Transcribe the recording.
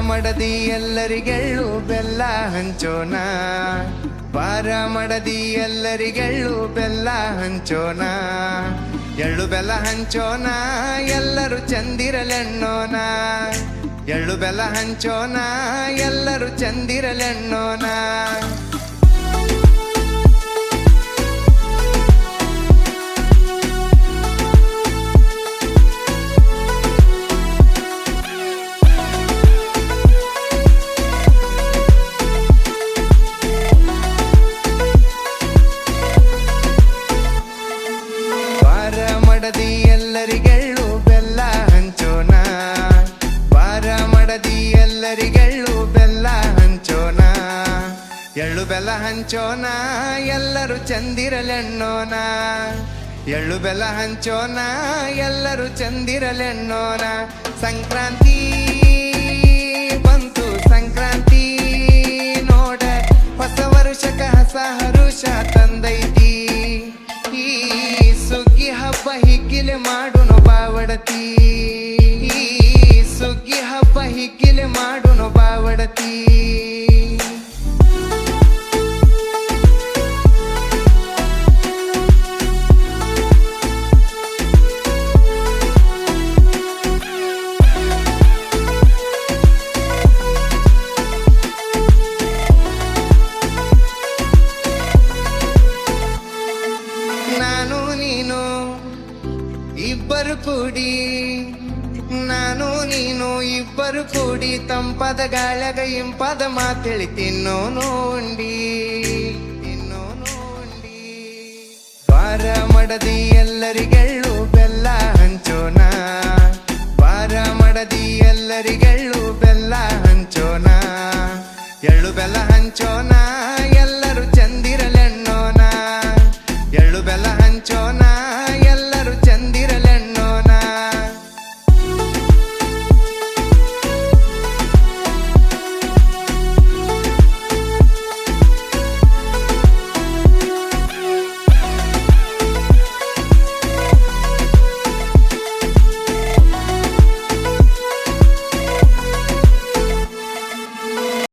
ಮಡದಿ ಎಲ್ಲರಿಗೆಳ್ಳು ಬೆಲ್ಲ ಹಂಚೋಣ. ಬಾರ ಮಡದಿ ಎಲ್ಲರಿಗೆಳ್ಳು ಬೆಲ್ಲ ಹಂಚೋಣ. ಎಳ್ಳು ಬೆಲ್ಲ ಹಂಚೋಣ, ಎಲ್ಲರೂ ಚಂದಿರಲೆಣ್ಣೋಣ. ಎಳ್ಳು ಬೆಲ್ಲ ಹಂಚೋಣ, ಎಲ್ಲರೂ ಚಂದಿರಲೆಣ್ಣೋಣ. ಮಡದಿ ಎಲ್ಲರಿಗೆಳ್ಳು ಬೆಲ್ಲ ಹಂಚೋಣ. ಬಾರ ಮಡದಿ ಎಲ್ಲರಿಗೆಳ್ಳು ಬೆಲ್ಲ ಹಂಚೋಣ. ಎಳ್ಳು ಬೆಲ್ಲ ಹಂಚೋಣ, ಎಲ್ಲರೂ ಚಂದಿರಲೆಣ್ಣೋಣ. ಎಳ್ಳು ಬೆಲ್ಲ ಹಂಚೋಣ, ಎಲ್ಲರೂ ಚಂದಿರಲೆಣ್ಣೋಣ. ಸಂಕ್ರಾಂತಿ ಮಾಡುನು ಬಾವಡತಿ? ಇಬ್ಬರು ಕೂಡಿ, ನಾನು ನೀನು ಇಬ್ಬರು ಕೂಡಿ ತಂಪದ ಗಾಳಗ ಇಂಪದ ಮಾತೇಳಿ ತಿನ್ನೋ ನೋಡಿ ತಿನ್ನೋ ನೋಡಿ. ಬಾರ ಮಡದಿ ಎಲ್ಲರಿಗೆಳ್ಳು ಬೆಲ್ಲ ಹಂಚೋಣ ಬಾರ ಮಡದಿ ಎಲ್ಲರಿಗೆಳ್ಳು ಬೆಲ್ಲ ಹಂಚೋಣ, ಎಳ್ಳು ಬೆಲ್ಲ ಹಂಚೋಣ.